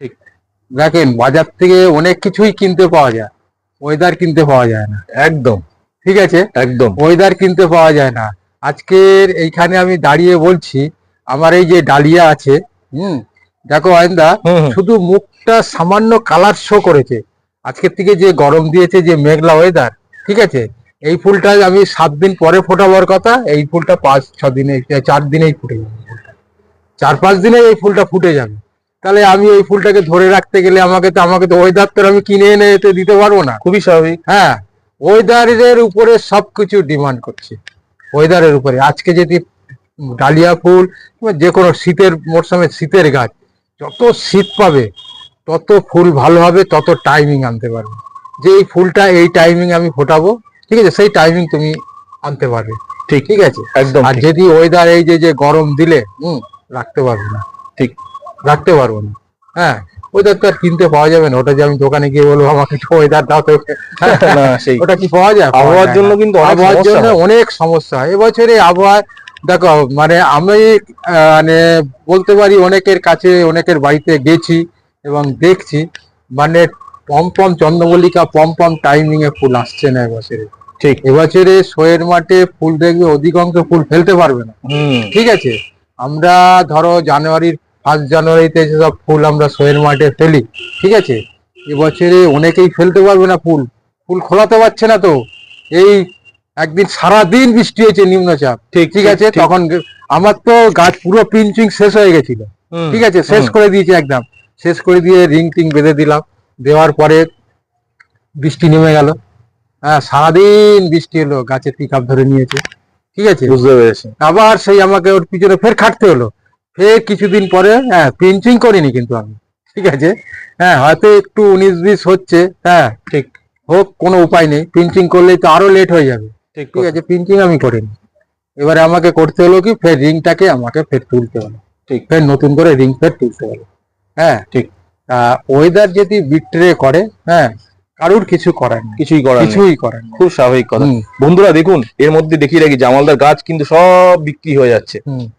ঠিক। দেখেন বাজার থেকে অনেক কিছুই কিনতে পাওয়া যায়। ওয়েদার কিনতে পাওয়া যায় না। একদম। ঠিক আছে? একদম। ওয়েদার কিনতে পাওয়া যায় না। আজকের এইখানে আমি দাঁড়িয়ে বলছি আমার এই যে ডালিয়া আছে হুম দেখো হুম, শুধু মুখটা সামান্য কালার শো করেছে। আজকের থেকে যে গরম দিয়েছে যে মেঘলা ওয়েদার ঠিক আছে? এই ফুলটা আমি সাত দিন পরে ফোটাবার কথা এই ফুলটা পাঁচ ছ দিনে চার দিনেই ফুটে যাবে। চার পাঁচ দিনে এই ফুলটা ফুটে যাবে। তাহলে আমি এই ফুলটাকে ধরে রাখতে গেলে আমাকে তো আমাকে তো ওয়েদার তো আমি কিনে এনে এতে দিতে পারব না। খুবই স্বাভাবিক। হ্যাঁ ওয়েদারের উপরে সবকিছু ডিমান্ড করছে। ওয়েদারের উপরে। আজকে যদি ডালিয়া ফুল যে কোনো শীতের মরশুমে শীতের গাছ যত শীত পাবে তত ফুল ভালো হবে তত টাইমিং আনতে পারবে। যে এই ফুলটা এই টাইমিং আমি ফোটাবো ঠিক আছে সেই টাইমিং তুমি আনতে পারবে। ঠিক ঠিক আছে? একদম আর যদি ওয়েদার এই যে যে গরম দিলে হুম রাখতে পারব না। ঠিক। রাখতে পারব না। হ্যাঁ ওয়েদার তো আর কিনতে পাওয়া যাবে না। ওটা যে আমি দোকানে গিয়ে বলব আমাকে ওয়েদার দাও তো। সেই ওটা কি পাওয়া যায়? আবহাওয়ার জন্য কিন্তু আবহাওয়ার জন্য অনেক সমস্যা। এবছরে আবহাওয়া দেখো মানে আমি মানে বলতে পারি অনেকের কাছে অনেকের বাড়িতে গেছি এবং দেখছি মানে পমপম চন্দ্রমল্লিকা পমপম টাইমিং এ ফুল আসছে না এবছরে। ঠিক। এবছরে শোয়ের মাঠে ফুল দেখবে অধিকাংশ ফুল ফেলতে পারবে না। ঠিক আছে? আমরা ধরো জানুয়ারির ফার্স্ট জানুয়ারিতে যেসব ফুল আমরা শোয়ের মাঠে ফেলি ঠিক আছে? এবছরে অনেকেই ফেলতে পারবে না ফুল। ফুল খোলাতে পারছে না তো। এই একদিন সারা দিন বৃষ্টি হয়েছে নিম্নচাপ ঠিক ঠিক আছে? তখন আমার তো গাছ পুরো পিঞ্চিং শেষ হয়ে গেছিল ঠিক আছে? শেষ করে দিয়েছি একদম। শেষ করে দিয়ে রিং টিং বেঁধে দিলাম। দেওয়ার পরে বৃষ্টি নেমে গেল। হ্যাঁ সারাদিন বৃষ্টি এলো গাছের পিক ধরে নিয়েছে ঠিক আছে? বুঝতে পেরেছি। আবার সেই আমাকে ওর পিছনে ফের খাটতে হলো। ফের কিছুদিন পরে হ্যাঁ পিঞ্চিং করিনি কিন্তু আমি ঠিক আছে? হ্যাঁ হয়তো একটু উনিশ বিশ হচ্ছে হ্যাঁ ঠিক হোক কোনো উপায় নেই পিঞ্চিং করলেই তো আরও লেট হয়ে যাবে ঠিক ঠিক আছে? পিঞ্চিং আমি করিনি। এবারে আমাকে করতে হলো কি ফের রিংটাকে আমাকে ফের তুলতে হলো। ঠিক। ফের নতুন করে রিং ফের তুলতে হলো। হ্যাঁ ঠিক। ওয়েদার যদি বিট্রে করে হ্যাঁ কারুর কিছু করার কিছুই করার কিছুই করার খুব স্বাভাবিক কথা। বন্ধুরা দেখুন এর মধ্যে দেখিয়ে রাখি জামালদার গাছ কিন্তু সব বিক্রি হয়ে যাচ্ছে।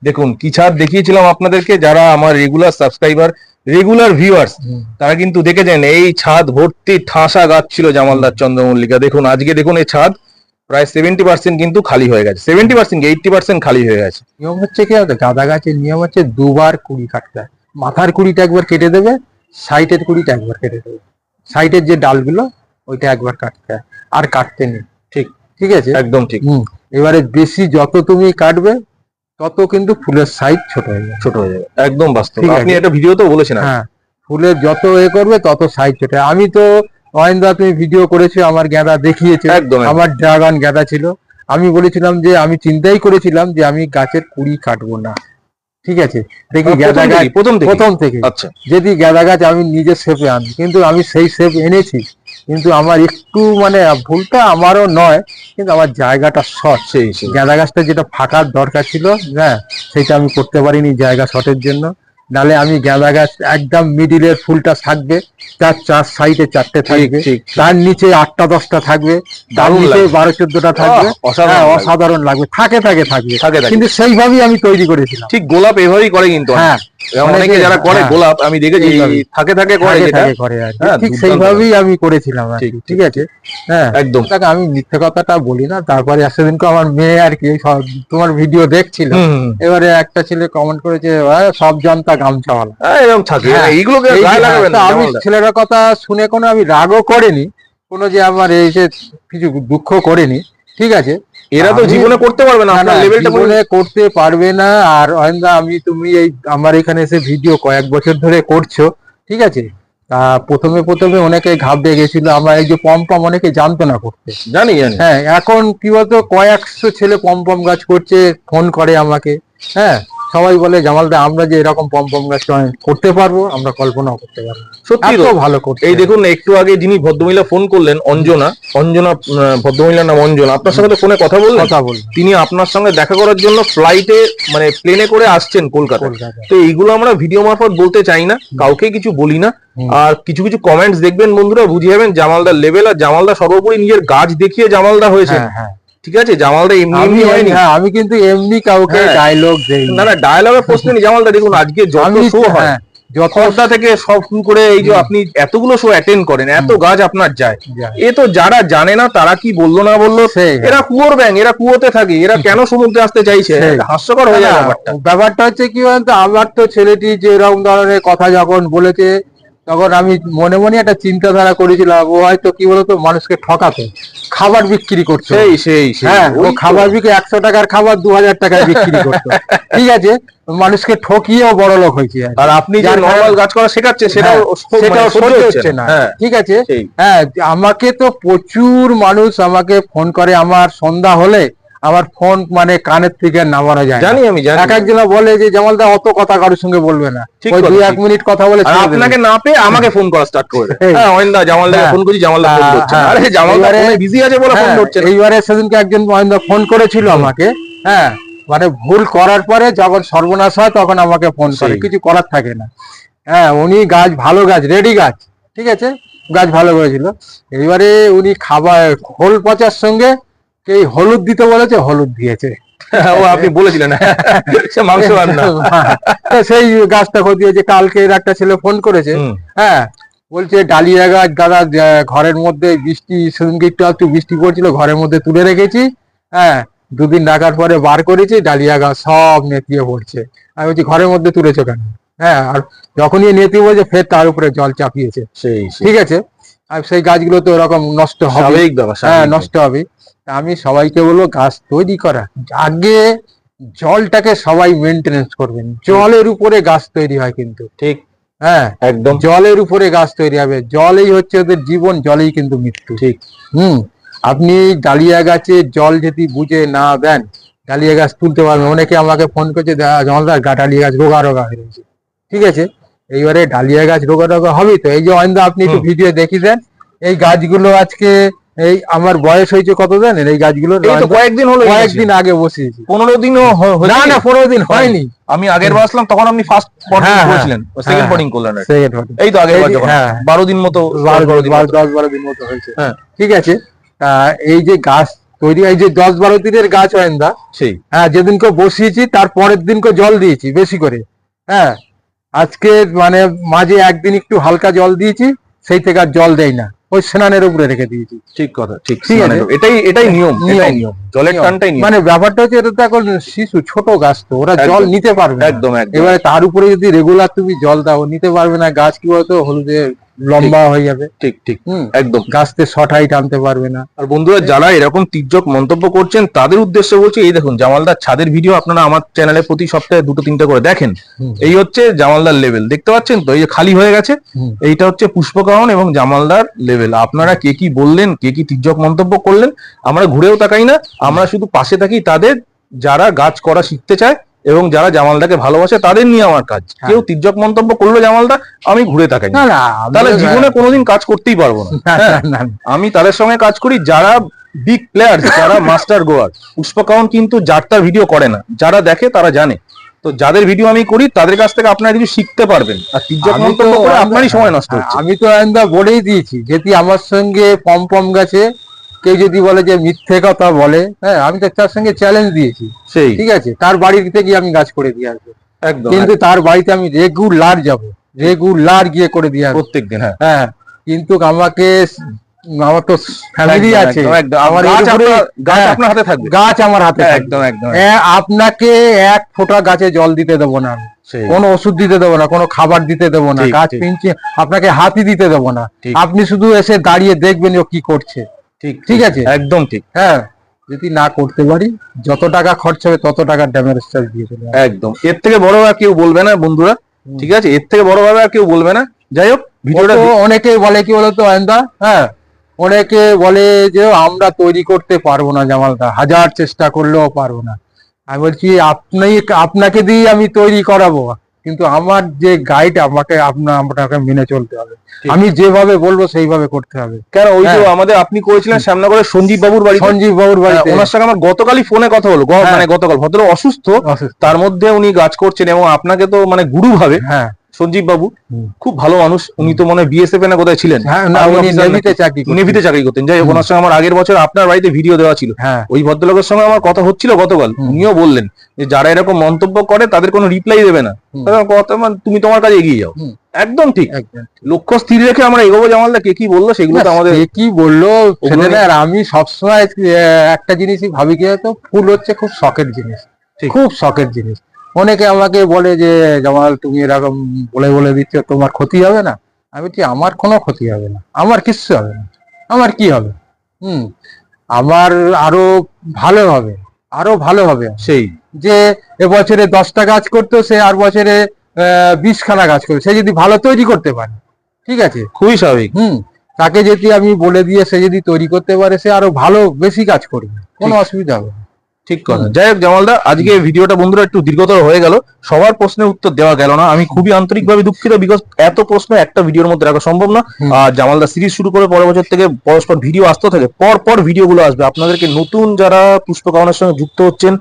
দেখুন কি ছাদ দেখিয়েছিলাম আপনাদেরকে যারা আমার রেগুলার সাবস্ক্রাইবার রেগুলার ভিউয়ার্স তারা কিন্তু দেখেছেন এই ছাদ ভর্তি ঠাসা গাছ ছিল জামালদার চন্দ্রমল্লিকা। দেখুন আজকে দেখুন এই ছাদ প্রায় সেভেন্টি পার্সেন্ট কিন্তু খালি হয়ে গেছে। সেভেন্টি পার্সেন্ট এইটটি পার্সেন্ট খালি হয়ে গেছে। নিয়ম হচ্ছে কি? গাঁদা গাছের নিয়ম হচ্ছে দুবার কুড়ি কাটতে মাথার কুড়িটা একবার কেটে দেবে সাইটের কুড়িটা একবার কেটে দেবে। সাইডের যে ডালগুলো ওইটা একবার কাটতে হয়। আর কাটতে নেই। ঠিক। ঠিক আছে? একদম ঠিক। হুম। এবারে বেশি যত তুমি কাটবে তত কিন্তু ফুলের সাইজ ছোট হয়ে যাবে। ছোট হয়ে যাবে। একদম বাস্তব। ঠিক আছে। আপনি একটা ভিডিওতেও বলেছেন হ্যাঁ। ফুলের যত এ করবে তত সাইজ ছোট। আমি তো অয়েন্দা তুমি ভিডিও করেছ আমার গাঁদা দেখিয়েছে। একদম একদম। আমার ড্রাগন গাঁদা ছিল। আমি বলেছিলাম যে আমি চিন্তাই করেছিলাম যে আমি গাছের কুড়ি কাটবো না। ঠিক আছে? দেখি গাঁদা গাছ প্রথম প্রথম থেকে। আচ্ছা। যদি গাঁদা গাছ আমি নিজের শেপে আনি কিন্তু আমি সেই শেপ এনেছি কিন্তু আমার একটু মানে ভুলটা আমারও নয় কিন্তু আমার জায়গাটা শর্ট সেই সেই। গাঁদা গাছটা যেটা ফাঁকার দরকার ছিল হ্যাঁ সেটা আমি করতে পারিনি জায়গা শর্টের জন্য। নালে আমি গাঁদা গাছ একদম মিডিলের ফুলটা থাকবে তার চার সাইডে চারটে থাকবে। তার নিচে আটটা দশটা থাকবে। তার নিচে বারো চোদ্দটা থাকবে। অসাধারণ হ্যাঁ লাগবে। অসাধারণ লাগবে। থাকে থাকে থাকবে থাকে থাকে। কিন্তু সেইভাবেই আমি তৈরি করেছিলাম। ঠিক গোলাপ এভাবেই করে কিন্তু হ্যাঁ অনেকে যারা করে হ্যাঁ। গোলাপ আমি দেখেছি থাকে থাকে করে যেটা। হ্যাঁ, ঠিক সেইভাবেই আমি করেছিলাম ঠিক, আছে হ্যাঁ একদম আমি মিথ্যে কথাটা বলি না তারপরে সেদিনকে আমার মেয়ে আর কি তোমার ভিডিও দেখছিল। এবারে একটা ছেলে কমেন্ট করেছে সব জানতা গামছাওয়ালা হ্যাঁ, এরকম থাকে এইগুলোকে আমি। ছেলেটার কথা শুনে কোনো আমি রাগও করিনি কোনো যে আমার এই যে কিছু দুঃখ করিনি ঠিক আছে এরা তো জীবনে করতে পারবে না আপনার লেভেলটা জীবনে করতে পারবে না আর অয়ন্দা আমি তুমি এই আমার এখানে এসে ভিডিও কয়েক বছর ধরে করছ ঠিক আছে? প্রথমে প্রথমে অনেকে ঘাবড়ে গেছিল আমরা এই যে পম পম অনেকে জানতো না করতে। জানি জানি। হ্যাঁ এখন কি বলতো কয়েকশো ছেলে পম পম গাছ করছে ফোন করে আমাকে হ্যাঁ? সবাই বলে জামালদা আমরা যে এরকম পম পম গাছ করতে পারব আমরা কল্পনাও করতে পারব সত্যি ভালো করতে এই দেখুন একটু আগে যিনি ভদ্রমহিলা ফোন করলেন অঞ্জনা অঞ্জনা ভদ্রমহিলার নাম অঞ্জনা আপনার সঙ্গে ফোনে কথা বললেন। কথা বলব তিনি আপনার সঙ্গে দেখা করার জন্য ফ্লাইটে মানে প্লেনে করে আসছেন কলকাতা তো এইগুলো আমরা ভিডিও মারফত বলতে চাই না কাউকে কিছু বলি না। আর কিছু কিছু কমেন্টস দেখবেন বন্ধুরা বুঝে যাবেন জামালদার লেভেল আর জামালদা সর্বোপরি নিজের গাছ দেখিয়ে জামালদা হয়েছে। হ্যাঁ হ্যাঁ। ঠিক আছে? জামালদা এমনি এমনি হয়নি। হ্যাঁ আমি কিন্তু এমনি কাউকে হ্যাঁ। ডায়লগ দেই না না ডায়লগের প্রশ্ন নেই জামালদা দেখুন আজকে যত শো হয় হ্যাঁ, যত খর্দা থেকে সব শুরু করে এই যে আপনি এতগুলো শো অ্যাটেন্ড করেন এত গাছ আপনার যায়। এ তো যারা জানে না তারা কি বলল না বলল এরা কুয়োর ব্যাং এরা কুয়োতে থাকে এরা কেন সমুদ্রে আসতে চাইছে? হাস্যকর হয়ে যায় ব্যাপারটা। ব্যাপারটা হচ্ছে কি বলতো আমার তো ছেলেটি যে এরকম ধরনের কথা যখন বলেছে তখন আমি মনে মনে একটা চিন্তাধারা করেছিলাম ও হয়তো কি বলতো মানুষকে ঠকাতে। খাবার বিক্রি করছে সেই সেই হ্যাঁ ও খাবার বিক্রি একশো টাকার খাবার দু হাজার টাকায় বিক্রি করতো। ঠিক আছে? মানুষকে ঠকিয়েও বড় লোক হয়েছে আর আপনি যে নর্মাল গাছ করা শেখাচ্ছে সেটা হ্যাঁ, সহ্য- সেটাও মানে সহ্য হচ্ছে না। হ্যাঁ ঠিক আছে? হ্যাঁ আমাকে তো প্রচুর মানুষ আমাকে ফোন করে আমার সন্ধ্যা হলে আমার ফোন মানে কানের থেকে নামানো যায় জানি আমি জানি। এক একজন বলে যে জামালদা অত কথা কারোর সঙ্গে বলবে না। ওই দুই এক মিনিট কথা বলে আপনাকে না পেয়ে আমাকে ফোন করা স্টার্ট করে। হ্যাঁ অয়েন্দা হ্যাঁ। ফোন করছি জামালদা ফোন হ্যাঁ, করছে। হ্যাঁ। আরে এবারে- ফোনে বিজি আছে বলে ফোন হ্যাঁ, করছে। এইবারে সেদিনকে একজন মহেন্দ্র ফোন করেছিল আমাকে। হ্যাঁ মানে ভুল করার পরে যখন সর্বনাশ হয় তখন আমাকে ফোন করে। কিছু করার থাকে না। হ্যাঁ উনি গাছ ভালো গাছ রেডি গাছ ঠিক আছে? গাছ ভালো করেছিল। এইবারে উনি খাবার খোল পচার সঙ্গে এই হলুদ দিতে বলেছে হলুদ দিয়েছে। ও আপনি বলেছিলেন। সে মাংস রান্না সেই গাছটা ক্ষতি হয়েছে কালকে একটা ছেলে ফোন করেছে। হ্যাঁ বলছে ডালিয়া গাছ দাদা ঘরের মধ্যে বৃষ্টি সেদিনকে একটু একটু বৃষ্টি পড়ছিল ঘরের মধ্যে তুলে রেখেছি। হ্যাঁ দুদিন রাখার পরে বার করেছি ডালিয়া গাছ সব নেতিয়ে পড়ছে। আমি বলছি ঘরের মধ্যে তুলেছো কেন? হ্যাঁ আর যখনই নেতিয়ে পড়ছে ফের তার উপরে জল চাপিয়েছে। সেই। ঠিক আছে? আর সেই গাছগুলো তো ওরকম নষ্ট হবে। হ্যাঁ নষ্ট হবে। আমি সবাইকে বলব গাছ তৈরি করা। আগে জলটাকে সবাই মেনটেনেন্স করবেন। জলের উপরে গাছ তৈরি হয় কিন্তু। ঠিক। হ্যাঁ একদম। জলের উপরে গাছ তৈরি হবে। জলেই হচ্ছে ওদের জীবন জলেই কিন্তু মৃত্যু। ঠিক। হুম আপনি ডালিয়া গাছে জল যদি বুঝে না দেন ডালিয়া গাছ তুলতে পারবেন। অনেকে আমাকে ফোন করছে "দা- জলদার ডালিয়া গাছ রোগা রোগা হয়ে রয়েছে ঠিক আছে? এইবারে ডালিয়া গাছ রোগা রোগা হবে তো? এই যে অয়ন্দা আপনি একটু ভিডিও দেখি দেন এই গাছগুলো আজকে এই আমার বয়স হয়েছে কত জানেন? এই গাছগুলো কয়েকদিন হলো কয়েকদিন আগে বসিয়েছি। পনেরো দিনও না না পনেরো দিন হয়নি। আমি আগের বার আসলাম তখন আপনি ফার্স্ট পটিং হ্যাঁ, হ্যাঁ। করেছিলেন সেকেন্ড হ্যাঁ, পটিং করলেন। এই তো আগের বার হ্যাঁ। দিন মতো বারো বারো দিন বারো দশ বারো দিন মতো হয়েছে। হ্যাঁ। ঠিক আছে। এই যে গাছ তৈরি এই যে দশ বারো দিনের গাছ হয় সেই। হ্যাঁ যেদিনকে বসিয়েছি তার পরের দিনকে জল দিয়েছি বেশি করে। হ্যাঁ আজকে মানে মাঝে একদিন একটু হালকা জল দিয়েছি সেই থেকে আর জল দেয় না। ওই স্নানের উপরে রেখে দিয়েছি। ঠিক কথা ঠিক ঠিক আছে। এটাই এটাই নিয়ম নিয়ম। এটাই নিয়ম। জলের টানটাই মানে ব্যাপারটা হচ্ছে এটা তো এখন শিশু ছোট গাছ তো ওরা জল নিতে পারবে একদম এবারে তার উপরে যদি রেগুলার তুমি জল দাও নিতে পারবে না গাছ কি বলতো হলুদে লম্বা হয়ে যাবে। ঠিক ঠিক। একদম। গাছতে শর্ট হাইট আনতে পারবে না। আর বন্ধুরা যারা এরকম তির্যক মন্তব্য করছেন তাদের উদ্দেশ্যে বলছি এই দেখুন জামালদার ছাদের ভিডিও আপনারা আমার চ্যানেলে প্রতি সপ্তাহে দুটো তিনটে করে দেখেন। এই হচ্ছে জামালদার লেভেল দেখতে পাচ্ছেন তো? এই যে খালি হয়ে গেছে। এইটা হচ্ছে পুষ্পকাহন এবং জামালদার লেভেল আপনারা কে কি বললেন কে কি তির্যক মন্তব্য করলেন আমরা ঘুরেও তাকাই না। আমরা শুধু পাশে থাকি। তাদের যারা গাছ করা শিখতে চায় এবং যারা জামালদাকে ভালোবাসে তাদের নিয়ে আমার কাজ। হ্যাঁ। কেউ তির্যক মন্তব্য করল জামালদা আমি ঘুরে তাকাই না আমি তাহলে জীবনে কোনোদিন কাজ করতেই পারব না। হ্যাঁ। না, আমি তাদের সঙ্গে কাজ করি যারা বিগ প্লেয়ার যারা মাস্টার গোয়ার পুষ্পকাহন কিন্তু যার ভিডিও করে না। যারা দেখে তারা জানে। তো যাদের ভিডিও আমি করি তাদের কাছ থেকে আপনারা কিছু শিখতে পারবেন। আর তির্যক মন্তব্য করে আপনারই সময় নষ্ট হচ্ছে। আমি তো আন্দা বলেই দিয়েছি। যদি আমার সঙ্গে পম পম গাছে কেউ যদি বলে যে মিথ্যে কথা বলে হ্যাঁ আমি তো তার সঙ্গে চ্যালেঞ্জ দিয়েছি। সেই। ঠিক আছে তার বাড়িতে গিয়ে আমি গাছ করে দিয়ে আসব। একদম। কিন্তু তার বাড়িতে আমি রেগুলার যাব। রেগুলার গিয়ে করে দিয়ে আসব। প্রত্যেক দিন হ্যাঁ। হ্যাঁ কিন্তু আমাকে আমার তো ফ্যামিলি আছে। আমার গাছ আপনার- হ্যাঁ, আপনার হাতে থাকবে। গাছ আমার হাতে একদম একদম। আপনাকে এক ফোঁটা গাছে জল দিতে দেবো না কোনো ওষুধ দিতে দেবো না কোনো খাবার দিতে দেবো না গাছ। পিঞ্চে আপনাকে হাতি দিতে দেবো না। আপনি শুধু এসে দাঁড়িয়ে দেখবেন ও কি করছে। ঠিক ঠিক আছে? একদম ঠিক। হ্যাঁ যদি না করতে পারি যত টাকা খরচ হবে তত টাকা ড্যামেজ চার্জ দিয়ে চলে একদম। এর থেকে বড় আর কেউ বলবে না বন্ধুরা। ঠিক আছে? এর থেকে বড় ভাবে আর কেউ বলবে না। যাই হোক ভিডিওটা অনেকে বলে কি বলতো আয়ন্দা হ্যাঁ অনেকে বলে যে আমরা তৈরি করতে পারব না জামালটা হাজার চেষ্টা করলেও পারব না। আমি বলছি আপনি আপনাকে দিয়ে আমি তৈরি করাবো। কিন্তু আমার যে গাইড আমাকে আপনার আপনাকে মেনে চলতে হবে। আমি যেভাবে বলব সেইভাবে করতে হবে। কেন ওই যে হ্যাঁ। আমাদের আপনি করেছিলেন শ্যামনগরের সঞ্জীব বাবুর বাড়ি সঞ্জীব বাবুর হ্যাঁ, ওনার সঙ্গে আমার গতকালই ফোনে কথা হলো। হ্যাঁ। মানে গতকাল ভদ্র অসুস্থ অসুস্থ। তার মধ্যে উনি কাজ করছেন এবং আপনাকে তো মানে গুরু ভাবে হ্যাঁ। সঞ্জীব বাবু খুব ভালো মানুষ। উনি তো মনে হয় বিএসএফ না কোথায় ছিলেন। হ্যাঁ না officer নাকি? নেভিতে চাকরি করতেন। নেভিতে চাকরি করতেন। যাই হোক ওনার সঙ্গে আমার আগের বছর আপনার বাড়িতে ভিডিও দেওয়া ছিল। হ্যাঁ। ওই ভদ্রলোকের সঙ্গে আমার কথা হচ্ছিল গতকাল। উনিও বললেন যে যারা এরকম মন্তব্য করে তাদের কোনো রিপ্লাই দেবে না। কথা মানে তুমি তোমার কাছে এগিয়ে যাও। একদম ঠিক। লক্ষ্য স্থির রেখে আমরা এগোবো জামালদা কে কি বলল সেগুলো তো আমাদের কি বলল আর আমি সবসময় একটা জিনিসই ভাবি কি তো? ফুল হচ্ছে খুব শখের জিনিস। ঠিক। খুব শখের জিনিস। অনেকে আমাকে বলে যে জামাল তুমি এরকম বলে বলে দিচ্ছ তোমার ক্ষতি হবে না। আমি বলছি আমার কোনো ক্ষতি হবে না। আমার কিচ্ছু হবে না। আমার কি হবে? হুম। আমার আরও ভালো হবে আরও ভালো হবে। সেই। যে এবছরে দশটা গাছ করতো সে আর বছরে বিশখানা গাছ করবে সে যদি ভালো তৈরি করতে পারে ঠিক আছে? খুবই স্বাভাবিক। হুম। তাকে যদি আমি বলে দিয়ে সে যদি তৈরি করতে পারে সে আরও ভালো বেশি কাজ করবে। কোনো অসুবিধা হবে। ঠিক কথা। যাই হোক জামালদা আজকে ভিডিওটা বন্ধুরা একটু দীর্ঘতর হয়ে গেল। সবার প্রশ্নের উত্তর দেওয়া গেল না। আমি খুবই আন্তরিকভাবে দুঃখিত বিকজ এত প্রশ্ন একটা ভিডিওর মধ্যে রাখা সম্ভব না। আর জামালদা সিরিজ শুরু করে পরের বছর থেকে পরস্পর ভিডিও আসতে থাকে পর পর ভিডিওগুলো আসবে। আপনাদেরকে নতুন যারা পুষ্প কামনার সঙ্গে যুক্ত হচ্ছেন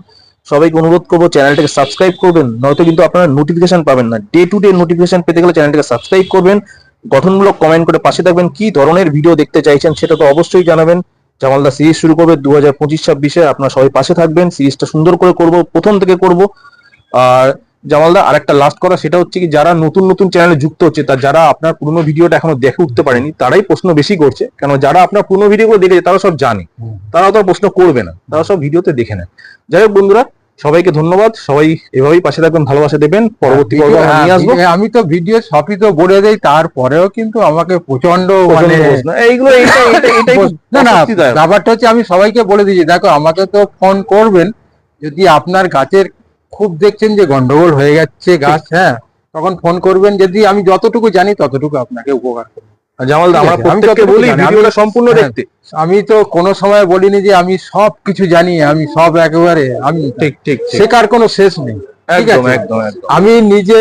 সবাইকে অনুরোধ করব চ্যানেলটাকে সাবস্ক্রাইব করবেন। নয়তো কিন্তু আপনারা নোটিফিকেশন পাবেন না। ডে টু ডে নোটিফিকেশন পেতে গেলে চ্যানেলটাকে সাবস্ক্রাইব করবেন। গঠনমূলক কমেন্ট করে পাশে থাকবেন। কি ধরনের ভিডিও দেখতে চাইছেন সেটা তো অবশ্যই জানাবেন। জামালদা সিরিজ শুরু করবে দু হাজার পঁচিশ ছাব্বিশে। আপনার সবাই পাশে থাকবেন। সিরিজটা সুন্দর করে করব প্রথম থেকে করব। আর জামালদা আরেকটা লাস্ট করা সেটা হচ্ছে কি যারা নতুন নতুন চ্যানেলে যুক্ত হচ্ছে তা যারা আপনার পুরনো ভিডিওটা এখনও দেখে উঠতে পারেনি তারাই প্রশ্ন বেশি করছে। কেন যারা আপনার পুরনো ভিডিওগুলো দেখেছে তারা সব জানে। তারা তো প্রশ্ন করবে না। তারা সব ভিডিওতে দেখে নেয়। যাই হোক বন্ধুরা সবাইকে ধন্যবাদ। সবাই এভাবেই পাশে থাকবেন ভালোবাসা দেবেন। পরবর্তী পর্ব হ্যাঁ, নিয়ে আসব আমি তো ভিডিও সবই তো বলে দেই তারপরেও কিন্তু আমাকে প্রচণ্ড মানে এইগুলো না ব্যাপারটা হচ্ছে আমি সবাইকে বলে দিয়েছি দেখো আমাকে তো ফোন করবেন যদি আপনার গাছের খুব দেখছেন যে গন্ডগোল হয়ে যাচ্ছে গাছ হ্যাঁ তখন ফোন করবেন যদি আমি যতটুকু জানি ততটুকু আপনাকে উপকার করব। আর জামালদা আমরা আমি প্রত্যেককে বলি ভিডিওটা সম্পূর্ণ হ্যাঁ। দেখতে। আমি তো কোনো সময় বলিনি যে আমি সব কিছু জানি আমি সব একেবারে আমি ঠিক ঠিক শেখার কোনো শেষ নেই। একদম একদম একদম। আমি নিজে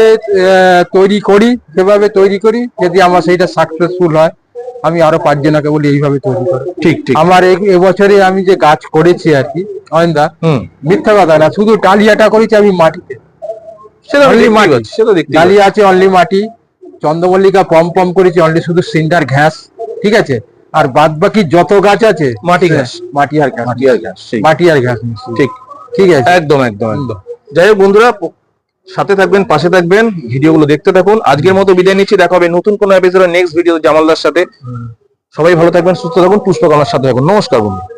তৈরি করি সেভাবে তৈরি করি যদি আমার সেইটা সাকসেসফুল হয় আমি আরও পাঁচজনকে বলি এইভাবে তৈরি করি। ঠিক ঠিক। আমার এবছরে আমি যে গাছ করেছি আর কি অয়নদা হুম। মিথ্যা কথা না শুধু ডালিয়াটা করেছি আমি মাটিতে। সেটা ডালিয়া আছে অনলি মাটি। চন্দ্রমল্লিকা পম পম করেছি অনলি শুধু সিন্ডার ঘাস ঠিক আছে? আর বাদ বাকি যত গাছ আছে মাটি ঘাস। মাটি আর ঘাস। মাটি আর ঘাস, মাটি আর ঘাস ঠিক। ঠিক আছে? একদম একদম একদম। যাই হোক বন্ধুরা সাথে থাকবেন পাশে থাকবেন ভিডিওগুলো দেখতে থাকুন। আজকের মতো বিদায় নিচ্ছি দেখা হবে নতুন কোনো এপিসোডের নেক্সট ভিডিও জামালদার সাথে। সবাই ভালো থাকবেন সুস্থ থাকুন পুষ্পকলার সাথে থাকুন। নমস্কার বন্ধু